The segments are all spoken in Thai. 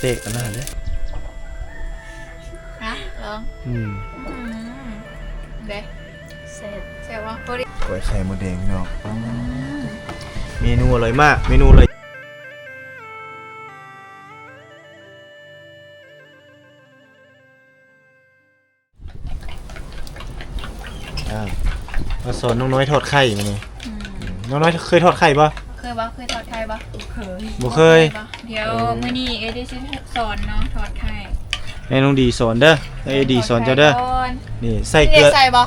เต็กอันนั้นเด้นะลองอืมอืมเด้เสร็จเสร็จว่าพอดีกล้วยไข่มดแดงพี่น้องเมนูอร่อยมาก เมนูเลยอ่ามาสอนน้องน้อยทอดไข่มานี่อืมน้องน้อยเคยทอดไข่ปะ เคยบ่เคยทอดไข่บ่เคยบ่เคย บ่เดี๋ยวมื้อนี้เอดิสิสอนน้องทอดไข่ให้น้องดีสอนเด้อให้ดีสอนเจ้าเด้อทไข่ก่อนนี่ใส่พี่เกลืเด็อใส่บ่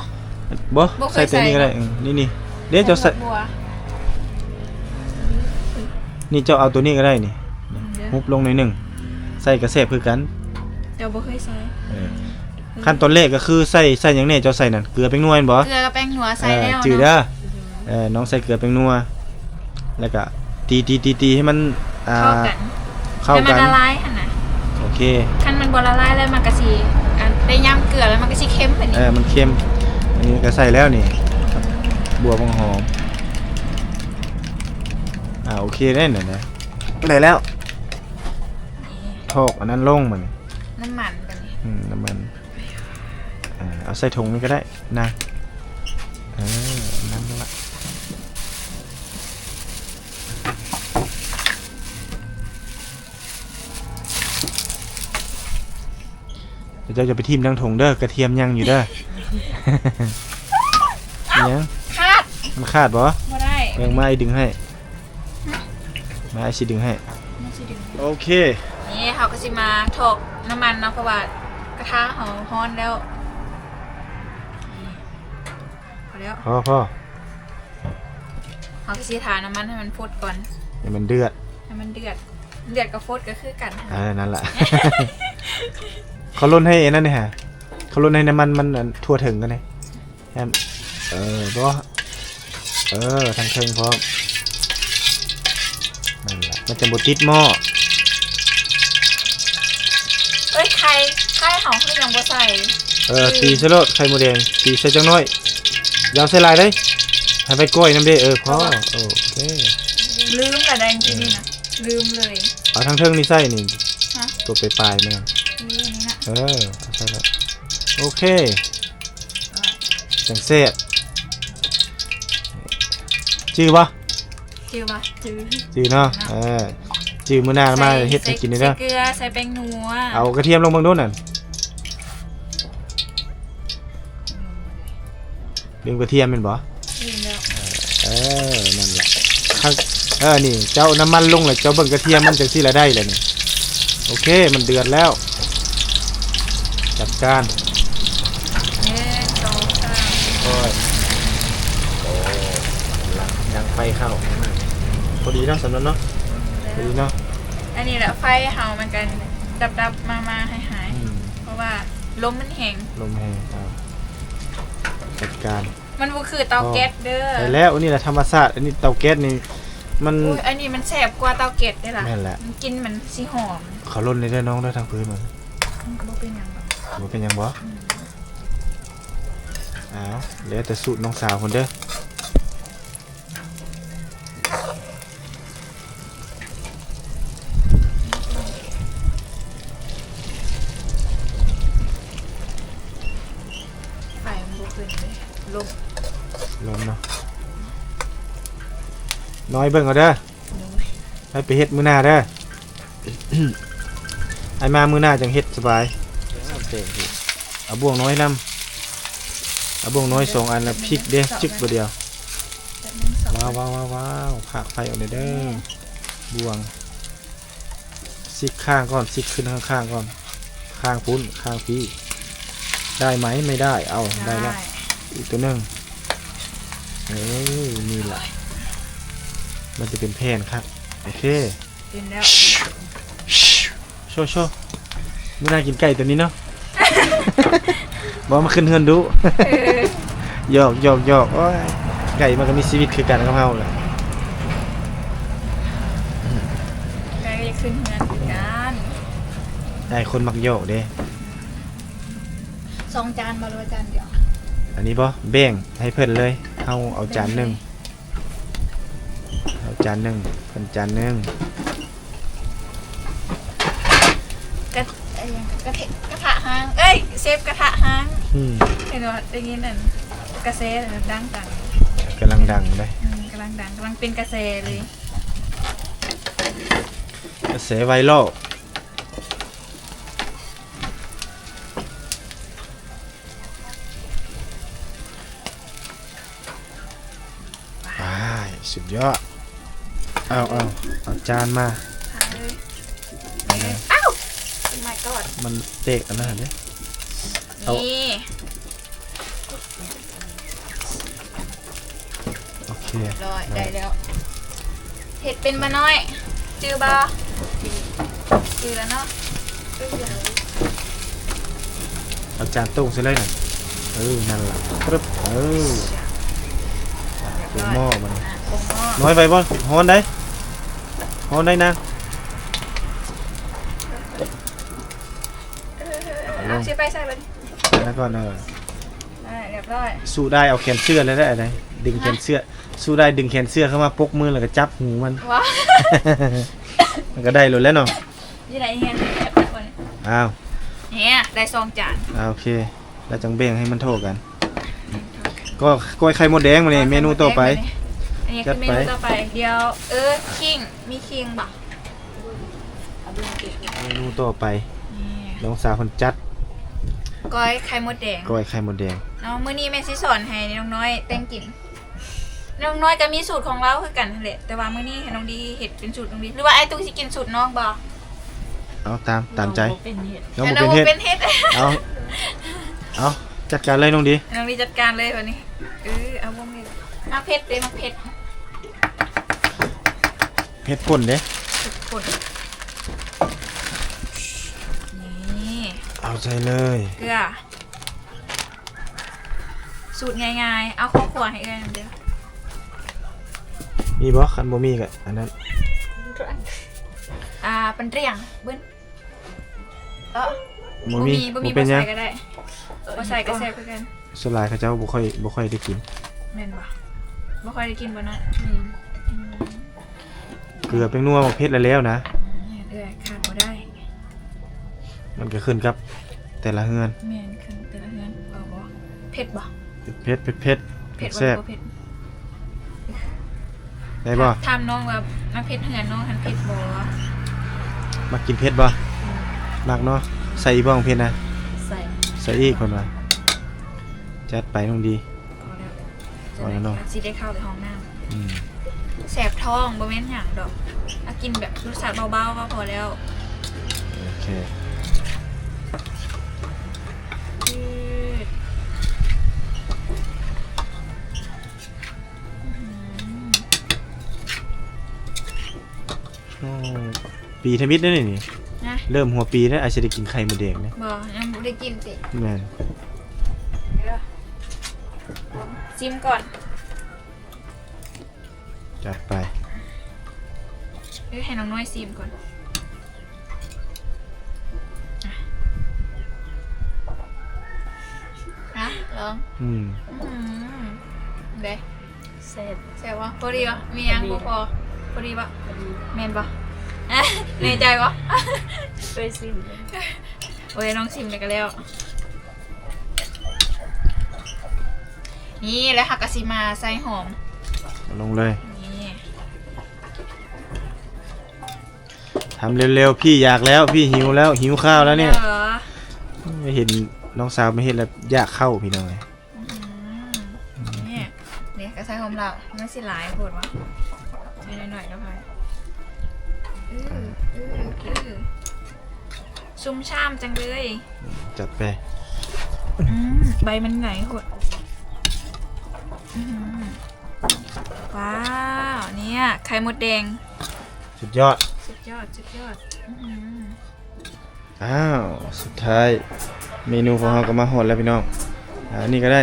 บ่บ่เคยใส่ตัวนี้ใส่ก็ได้อืมนี่นี่เดี๋ยวเจ้าใส่ บัวนี่เจ้าเอาตัวนี้ก็ได้นี่เดี๋ยวฮุบลงหน่อยหนึ่ง ใส่กระแสบคือกันเดี๋ยวบ่เคยใส่เออขั้นตอนแรกก็คือใส่ใส่หยังแน่เจ้าใส่นั่นเกลือเป็นนวลบ่เกลือกับแป้งนัวใส่เออแล้วจืดเนาะเด้อเออน้องใส่เกลือเป็นนัว แล้วก็ตีตีตีตีให้มันอ่าเข้ากันเข้าให้มันกันละลายหั่นน่ะโอเคคันมันบ่ละลายแล้วมันก็สิอันได้ย่ำเกลือแล้วมันก็สิเค็มไปนี่เออมันเค็มอันนี้ก็ใส่แล้วนี่บัวบางหอมอ่าโอเคได้น่ะนะได้แล้วทอกอันนั้นลงมันน้ำมันไปนี่อืมน้ำมันอ่าเอาใส่ถุงนี่ก็ได้นะเออนั่นละ เดี๋ยวเจ้าจะไปทิมทั้งถุงเด้อกระเทียมยังอยู่เด้อยังคาดมันขาดบ่บ่ได้แบ่งมาไอ้ดึงให้มาไอ้สิดึงให้มันสิดึงโอเค นี่เขาก็สิมาถอกน้ำมันเนาะเพราะว่ากระทะเขาฮ้อนแล้วนี่พอแล้วพ่อพ่อเขาก็สิทาน้ำมันให้มันฟดก่อน เดี๋ยวมันเดือดให้มันเดือด เดือดกับฟดก็คือกันอ่านั่นแหละ เขาลดให้ไอ้นั่นเนี่ยฮะเขาลดให้น้ำมันมันอันทั่วถึงกันเลยแฮมเออบ่เออทางเครื่องพร้อมนั่นแหละมันจะบดติดหม้อเอ้ยไข่ไข่เขาคือยังบ่ใส่เออตีใส่รถไข่หมูแดงตีใส่จังน้อยอยาวใส่ลายได้ให้ไปกล้วยน้ำเด้เออพ่อโอเคลืมแต่แดงจริงๆนะลืมเลยเอาทางเครื่องนี่ใส่นี่ฮะตัวปลายๆแม่งลืมอันนี้นะ เออเอาใส่แล้วโอเคจังเสียจื้อปะจือปะจือจื้อเนาะเออจื้อมื้อหน้ามาเฮ็ดให้กินได้เด้อใส่เกลือใส่แป้งนัวเอากระเทียมลงเบางโน้นน่ะลืมกระเทียมเป็นบ่ลืมแล้วเออนั่นแหละข้างเออนี่เจ้าน้ำมันลงเลยเจ้าเบิ่งกระเทียมมันจังซี่ละได้เลยนี่โอเคมันเดือดแล้วจัด การหนึ่งสองสามโอ้ยโอ้หลังยังไฟเข้าพอดีเนาะสำหรับเนาะพอดีเนาะอันนี้แหละไฟเฮามันกันดับดับมามาให้หายอืมเพราะว่าลมมันแห้งลมแห้งจัดการมันบ่คือเตาแก๊สเด้อไปแล้วอันนี้แหละธรรมชาสติอันนี้เตาแก๊สนี่มัน อุ้ยอันนี้มันแสบกว่าเตาแก๊สได้ล่ะแม่นแหละ มันกินมันสิหอมเขาล่นเลยเด้อน้องเด้อทางพื้นมันมันก็บ่เป็นหยังหรอก บ่เป็นหยังบ่อ้าวเหลือแต่สูตรน้องสาวคนเด้อไฟมันบ่ขึ้นเลยลมลมเนาะน้อยเบิ่งเอาเด้อให้ไปเฮ็ดมื้อหน้าเด้อ ไอ้มามื้อหน้าจังเฮ็ดสบาย เอาบ่วงน้อยนำเอาบ่วงน้อยสองอันแล้วพริกเด้อจึกบ่เดียวแบบนึงสองว้าวว้าวว้าวว้าวผักไฟออกเลยเด้อบ่วงซิกข้างก่อนซิกขึ้นข้างๆก่อนข้างปุ้นข้างพี่ได้ไหมไม่ได้เอาได้แล้วอีกตัวหนึ่งเอ้ยนี่แหละมันจะเป็นแผ่นครับโอเคเป็นแล้วโชว์โชว์ไม่น่ากินไก่ตัวนี้เนาะ บอกมาขึ้นเฮือนดูเออหยอกหยอกหยอกโอ้ยไก่มันก็มีชีวิตคือกันกับเฮาแหละไก่ก็จะขึ้นเฮือนคือกันได้คนมักหยอกเด้สองจานบ่หรือว่าจานเดียวอันนี้บ่แบ่งให้เพิ่นเลยเฮาเอาจานหนึ่งเอาจานหนึ่งเพิ่นจานหนึ่ง เทกระทะหาง เอ้ยเซฟกระทะหางอืมเห็นว่าได้ยินนั่นกระแสดังดังกำลังดังเลยอืมกำลังดังกำลังเป็นกระแสเลยกระแสไวรัลว้ายสุดยอดเอาเอาเอาจานมา มันเตกอันนั้นเนี่ย เอา นี่โอเคร้อยได้แล้วเผ็ดเป็นมาน้อย จือบาจือแล้วเนาะจือแล้วเอาจานตุ้งใส่เลยหน่อยเออนั่นล่ะปึ๊บเออตัวหม้อมันอะปรุงหม้อน้อยไปบ่ฮ้อนได้ฮ้อนได้นะ เออ เอาชิไปใส่เลยแล้วก็เออได้เรียบร้อยสู้ได้เอาแขนเสื้อแล้วได้อะไรดึงแขนเสื้อ สู้ได้ดึงแขนเสื้อเข้ามาปกมือแล้วก็จับหูมัน ว้ามันก็ได้หลดแล้วเนาะยี่ไหนเฮียแบบแบบคนอ้าวเนี่ยได้ซองจานอ่าโอเค แล้วจังเบ่งให้มันโทษกัน ก็กล้วยไข่มดแดงมาเนี่ยเมนูต่อไป อันนี้จัคือดเมไปนูต่อไป เดี๋ยวเออคิงมีคิงบ่ะเมนูต่อไปนี่น้องสาวคนจัด ก้อยไข่มดแดงกล้วยไข่มดแดงน้องมื้อนี้แม่สิสอนให้น้องน้อยแต่งกินน้องน้อยก็มีสูตรของเราคือกันนั่นแหละแต่ว่ามื้อนี้ให้น้องดีเฮ็ดเป็นสูตรน้องดีหรือว่าไอ้ตุ้งสิกินสูตรน้องบ่เอาตามตามใจเป็นเห็ดน้องแต่บ่น้องเป็นเฮ็ดเป็นเฮ็ดเอาเอาจัดการเลยน้องดีน้องดีจัดการเลยวันนี้เออเอาวงนี้มาเผ็ดเลยมาเผ็ดเฮ็ดป่นเด้ทุกคนนี่ เอาใจเลยเกลือ สูตรง่ายๆ เอาข้าวขัวให้เอื้อนเดียวมีบ่คันบ่มีก็อันนั้นอ่าเป็นเรียงเบิ้นเออบ่บ่มีมีบ่มีบ่เป็บ่นหยัใส่งก็ได้บ่ใส่ก็แซ่บคือกันส่วนหลายเขาเจ้าบ่ค่อยบ่ค่อยได้กิน แม่นบ่บ่ค่อยได้กินบ่เนาะเกลือเป็นนัวบ่เผ็ดแล้วแล้วนะเอื้อยขาดบ่ได้ มันก็ขึ้นกับ แต่ละเฮือนแม่นคือแต่ละเฮือนเอาบ่เผ็ดบ่เผ็ดเผ็ดเผ็ดเผ็ดบ่แซ่บบ่เผ็ดได้บ่ถามน้องว่ามักเผ็ดเฮือนน้องหันเผ็ดบ่มากินเผ็ดบ่มักเนาะใส่อีกบ่ของเผ็ดนะใส่ใส่อีกเพิ่นว่าจัดไปน้องดีพอแล้วพอแล้วเนาะสิได้เข้าไปห้องน้ำอืมแสบท้องบ่แม่นหยังดอกเอากินแบบรสชาติเบาๆก็พอแล้ว โอเค ปีทมิดนั่นนี่นี่ นะเริ่มหัวปีแล้วอาจจะได้กินไข่มดแดงนะบ่ยังบ่ได้กินสิแม่นเดี๋ยวชิมก่อนจัดไปเดี๋ยวให้น้องน้อยชิมก่อนอะนะลองอืมอืมเด้เสร็จแซ่บวะพอดีวะมียังพอดีบ่พอพอดีปะพอดีแม่นปะอะ ในใจปะไปซิมเลยโอ้ยน้องชิมไปกันแล้ว นี่แล้วหักกะซิมาใส่หอมเอาลงเลยนี่ทำเร็วๆพี่อยากแล้วพี่หิวแล้วหิวข้าวแล้วเนี่ย หรอไม่เห็นน้องสาวไม่เห็นแล้วอยากเข้าพี่น้องเลยอืมนี่เนี่ยก็ใส่หอมเราไม่สิหลายโหดวะใส่หน่อยๆก็พออื้ออื้ ออื้อซุ่มช่ามจังเลยจัดไปอืมใบมันไหนโหดอื้อหือว้าว เนี่ย ไข่มดแดง สุดยอด สุดยอด สุดยอดอื้อหืออ้าว สุดท้าย เมนูของเราก็มาหอดแล้วพี่น้อง อ่า นี่ก็ได้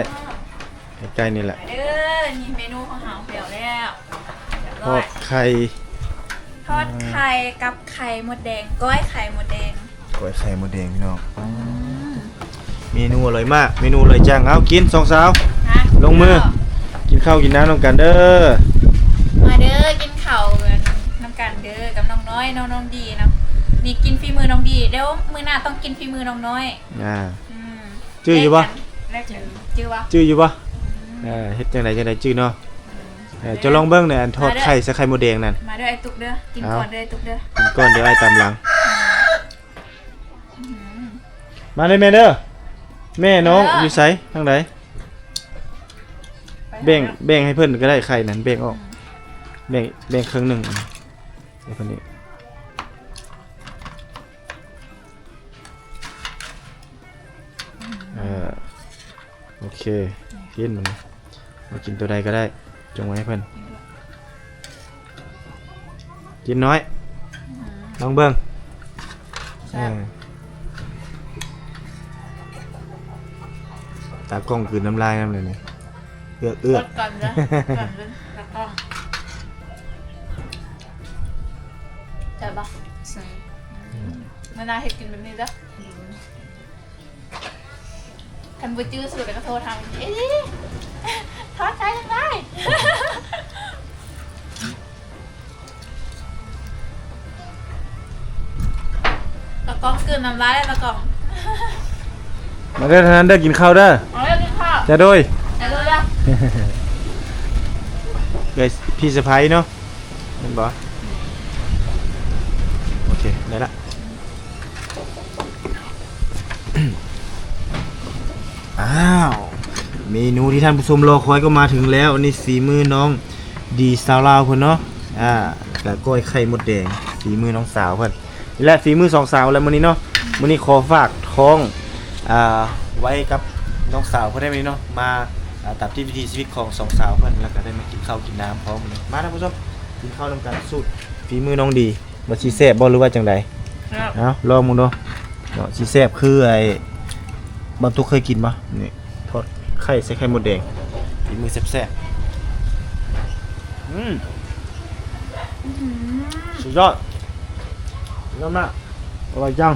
ใกล้ๆนี่แหละไปเด้อนี่เมนูของหางเปรียวแล้วเรียบทร้ออยดไข่ ทอดไข่กับไข่มดแดง ก้อยไข่มดแดงกล้วยไข่มดแดงพี่น้องเมนูอร่อยมาก เมนูอร่อยจังเอากินสองสาว ฮะลงมือ กินข้าวกินน้ำน้องกันเด้อมาเด้อกินข้าวกันน้ำกันเด้อกับน้องน้อยน้องน้องดีเนาะนี่กินฝีมือน้องดีเดี๋ยวมือหน้าต้องกินฝีมือน้องน้อยอ่า อืมจื้ออยู่ปะ แลกกันจื้อวะจื้ออยู่ปะเออเฮ็ดจังไดจังไดจื้อเนาะ เออจะลองเบิ่งเนี่ยอันทอดไข่ใส่ไข่มดแดงนั่น มาเด้อไอ้ตุกเด้อ กินเอาก่อนเด้อไอ้ตุกเด้อ กินก่อนเดี๋ยวไอ้ตามหลัง มาเลยแม่เด้อ แม่น้องอยู่ไสทางใดแบ่งแบ่งให้เพิ่นก็ได้ไข่นั่นแบ่งออก แบ่งแบ่งครึ่งหนึงเดี๋ยวคนนี้เออโอเคกินมันมากินตัวใดก็ได้ จงไว้ให้เพิ่นกินน้อยลองเบิ่งแซ่บ เออตากล้องคืนน้ำลายน้ำเลยเนี่ยเอือกเอือกกดก่อนเด้อก่อนเด้อแล้วก็ใช่ปะใส่มานาเฮ็ดกินแบบนี้เด้อคันบ่จื้อสุดแล้วก็โทรทางเอ๊ะทอดใจยังไง กล้องกลืนน้ำลายแล้วตะกล้องมาเด้อท่านนั้นเด้อกินข้าวเด้อเอาเลยกินข้าวจะโดยเดี๋ยวดูจ้ะเกยพี่สะพ้ายเนาะเห็นบ่โอเคได้ละอ้าวเมนูที่ท่านผู้ชมรอคอยก็มาถึงแล้วอันนี่ฝีมือน้องดีสาวลาวเพิ่นเนาะอ่าแล้วก้อยไข่มดแดงฝีมือน้องสาวเพิ่นนี่ แหละฝีมือสองสาวแล้วมื้อนี้เนาะมื้อนี้ขอฝากท้องอ่าไว้กับน้องสาวเพิ่นได้มื้อนี้เนาะมาอ่าตามที่วิถีชีวิตของสองสาวเพิ่นแล้วก็ได้มากินข้าวกินน้ำพร้อมกันมาท่านผู้ชมกินข้าวนำกันสูตรฝีมือน้องดีบ่สิแซ่บบ่หรือว่าจังใดครับเอาลองมึงดูเนาะสิแซ่บคือไอ้บางตุกเคยกินปะนี่ทอดไข่ใส่ไข่มดแดงฝีมือแซ่บๆอืมสุดยอด สุดยอดมากอร่อยจัง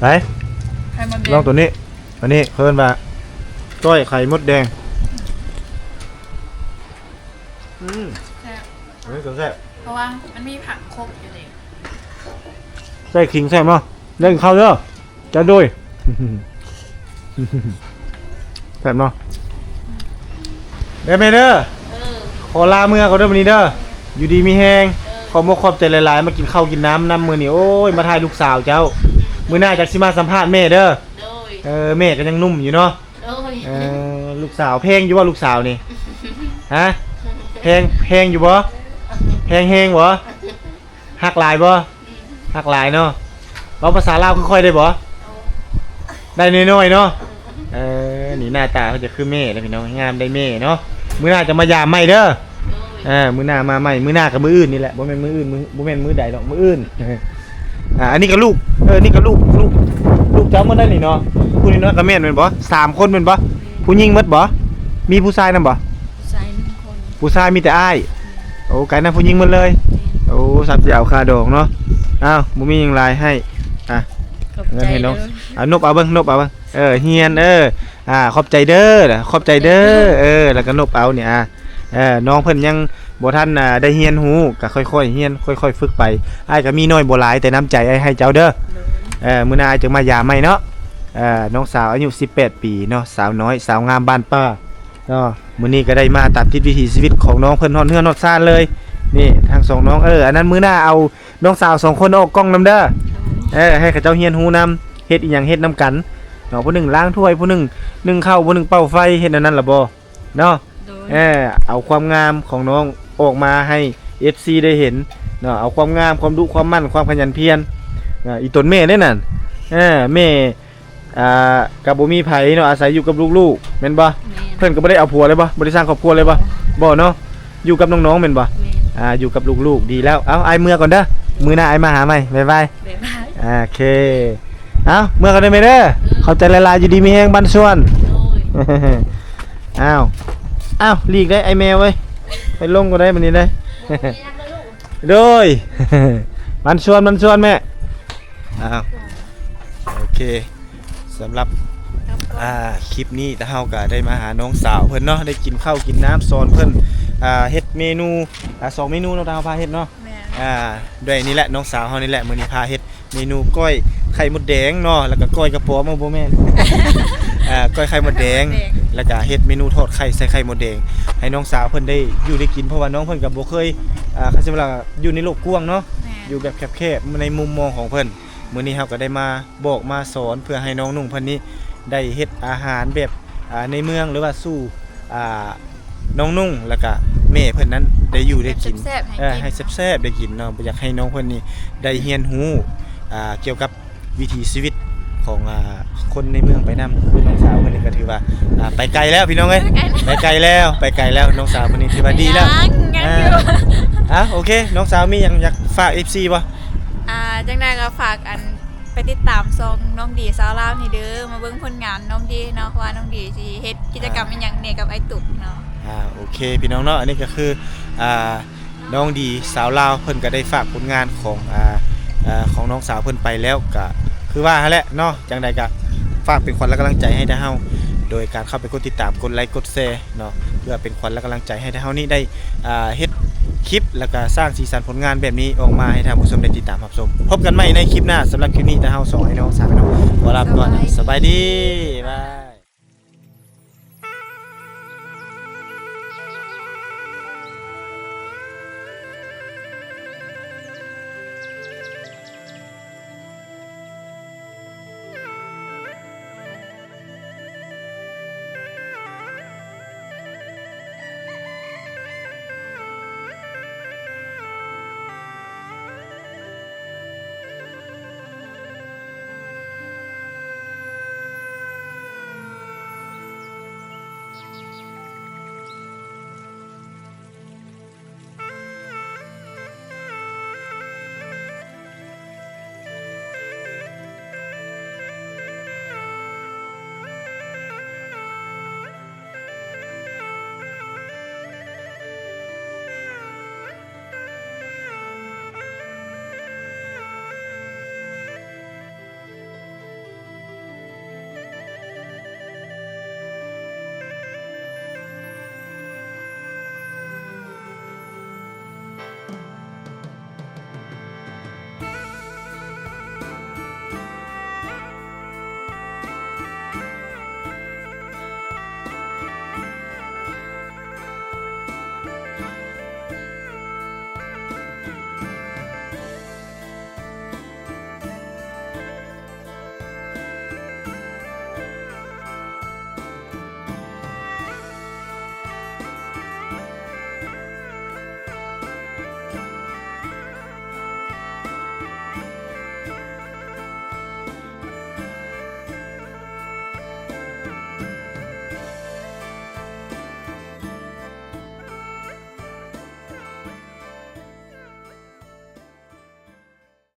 ไหนไข่มดแดลองตัวนี้ตัวนี้เพิ่นว่าก้อยไข่มดแดง อืมแซ่บอันนี้ก็แซ่บเพราะว่ามันมีผักครบอยู่เลยใส่ขิงใส่มั้งเล่นข้าวเด้อจะด้วย แซ่บเนาะเด้อแม่เด้อ เออ ขอลาเมื่อเขาเด้อวันนี้เด้อ อยู่ดีมีแฮง ขอมกขอบใจหลายๆ มากินข้าวกินน้ำน้ำมือนี่โอ้ยมาถ่ายลูกสาวเจ้า มื้อหน้าจากสิมาสัมภาษณ์แม่เด้อโดยเออแม่ก็ยังนุ่มอยู่เนาะโดยเออลูกสาวเพลงอยู่ว่าลูกสาวนี่ฮะเพลงเพลงอยู่บ่เพลงเฮงบ่ฮักหลายบ่ฮักหลายเนาะเว้าภาษาลาวค่อยๆได้บ่ได้น้อยๆเนาะเออนี่หน้าตาเขาจะคือแม่แล้วพี่น้องงามได้แม่เนาะมื้อหน้าจะมายามใหม่เด้อโดย อ่ามื้อหน้ามาใหม่มื้อหน้ากับมื้ออื่นนี่แหละบ่แม่นมื้ออื่นมื้อบ่แม่นมื้อใดดอกมื้ออื่นอ่าอันนี้ก็ลูกเออนี่ก็ลูกลูกลูกเจ้ามันได้นี่เนาะผู้นี้เนาะก็แม่นแม่นบ่สามคนแม่นบ่ผู้หญิงหมดบ่มีผู้ชายนำบ่ใส่หนึ่งคนผู้ชายมีแต่อ้ายโอ้ไกลนะผู้หญิงหมดเลยโอ้สับสิเอาค่าดอกเนาะอ้าวบ่มีหยังหลายให้อะขอบเงินใจให้น้องเด้อเอานบเอาเบิ่งนบเอาเบิ่งเออเฮียนเอออ่าขอบใจเด้อน่ะขอบใจเด้อเออแล้วก็นบเอาเนี่ยอะ เออน้องเพิ่นยังบ่ทันอ่าได้เฮียนฮู้ก็ค่อยๆเฮียนค่อย ๆ ฝึกไปอ้ายก็มีน้อยบ่หลายแต่น้ำใจอ้ให้เจ้าเด้อเออมื้อหน้าอ้ายจะมายามใหม่เนาะเออน้องสาวอายุ 18 ปีเนาะสาวน้อยสาวงามบ้านป้าเนาะมื้อนี้ก็ได้มาตัดทิศวิถีชีวิตของน้องเพิ่นฮอดเฮือนฮอดซ่านเลยนี่ทางสองน้องเอออันนั้นมื้อหน้าเอาน้องสาวสองคนออกกล้องนํเด้อเออให้เขาเจ้าเฮียนฮูนำเฮ็ดอีหยังเฮ็ดนํกันเนาะผู้หนึ่งล้างถ้วยผู้หนึ่งนึ่งข้าวผู้หนึ่งเป่าไฟเฮ็ดอันนั้นล่ะบ่เนาะ เออเอาความงามของน้องออกมาให้ FC ได้เห็นเนาะเอาความงามความดุความมั่นความขยันเพียรเนาะอีตนแม่เด้นั่นเออแม่อ่ากับบ่มีไผเนาะอาศัยอยู่กับลูกๆแม่นบ่แม่นเพิ่นก็บ่ได้เอาผัวเลยบ่บ่ได้สร้างครอบครัวเลยบ่บ่เนาะอยู่กับน้องๆแม่นบ่แม่นอ่าอยู่กับลูกๆดีแล้วเอาไอ้ายเมื่อก่อนเด้อมื้อหน้าไอ้ายมาหาใหม่บ๊ายบายบ๊ายบายโอเคเอาเมื่อกันได้ไหมเด้อเขาใจละลายอยู่ดีมีแหงบันส่วนโดยอ้าว อ้าวลีกได้ไอแมวเว้ยไปลงก็ได้มันนี้ได้โดยบันส่วนบันส่วนแม่อ้าวโอเคสำหรับอ่าคลิปนี้ตาเฮาก็ได้มาหาน้องสาวเพิ่นเนาะได้กินข้าวกินน้ำสอนเพิ่นอ่าเฮ็ดเมนูอ่าสองเมนูเนาะตาเฮาพาเฮ็ดเนาะแม่นอ่าด้วยนี่แหละน้องสาวเฮานี่แหละมื้อนี้พาเฮ็ดเมนูก้อยไข่มดแดงเนาะแล้วก็ก้อยกระป๋อมบ่แม่นอ่าก้อยไข่มดแดง แล้วก็เฮ็ดเมนูทอดไข่ใส่ไข่มดแดง ให้น้องสาวเพิ่นได้อยู่ได้กินเพราะว่าน้องเพิ่นก็บ่เคยอ่าเขาสิว่าอยู่ในโลกกว้างเนาะแม่อยู่แบบแคบๆในมุมมองของเพิ่นมื้อนี้เฮาก็ได้มาบอกมาสอนเพื่อให้น้องนุ่งเพิ่นนี้ได้เฮ็ดอาหารแบบอ่าในเมืองหรือว่าสู่อ่าน้องนุ่งแล้วก็แม่เพิ่นนั้นได้อยู่ได้กินแซ่บๆให้เออกินให้แซ่บๆได้กินเนาะบ่อยากให้น้องเพิ่นนี่ได้เรียนรู้อ่าเกี่ยวกับวิถีชีวิต ของอ่าคนในเมืองไปนํคือน้องสาวเพิ่นนี่ก็ถือว่าอ่าไปไกลแล้วพี่น้องเอ้ยไปไกลแล้วไปไกลแล้วน้องสาวเพิ่นนี่ถือว่าดีแล้วยังยังอยู่อะโอเคน้องสาวมีหยังอยากฝาก FC บ่อ่าจังไดก็ฝากอันไปติดตามซองน้องดีสาวลาวนี่เด้อมาเบิ่งผลงานน้องดีเนาะว่าน้องดีสิเฮ็ดกิจกรรมอีหยังเนี่ยกับไอ้ตุกเนาะอ่าโอเคพี่น้องเนาะอันนี้ก็คืออ่าน้องดีสาวลาวเพิ่นก็ได้ฝากผลงานของอ่าอ่าของน้องสาวเพิ่นไปแล้วก็ คือว่าแหละเนาะจังใดก็ฝากเป็นขวัญและกำลังใจให้ได้เฮาโดยการเข้าไปกดติดตามกดไลค์กดแชร์เนาะเพื่อเป็นขวัญและกำลังใจให้ได้เฮานี่ได้อ่าเฮ็ดคลิปแล้วก็สร้างสีสันผลงานแบบนี้ออกมาให้ท่านผู้ชมได้ติดตามรับชมพบกันใหม่ในคลิปหน้าสำหรับคลิปนี้ตาเฮาสองไอ้น้องสามไอ้น้องขอลาไปก่อนสบายดีบาย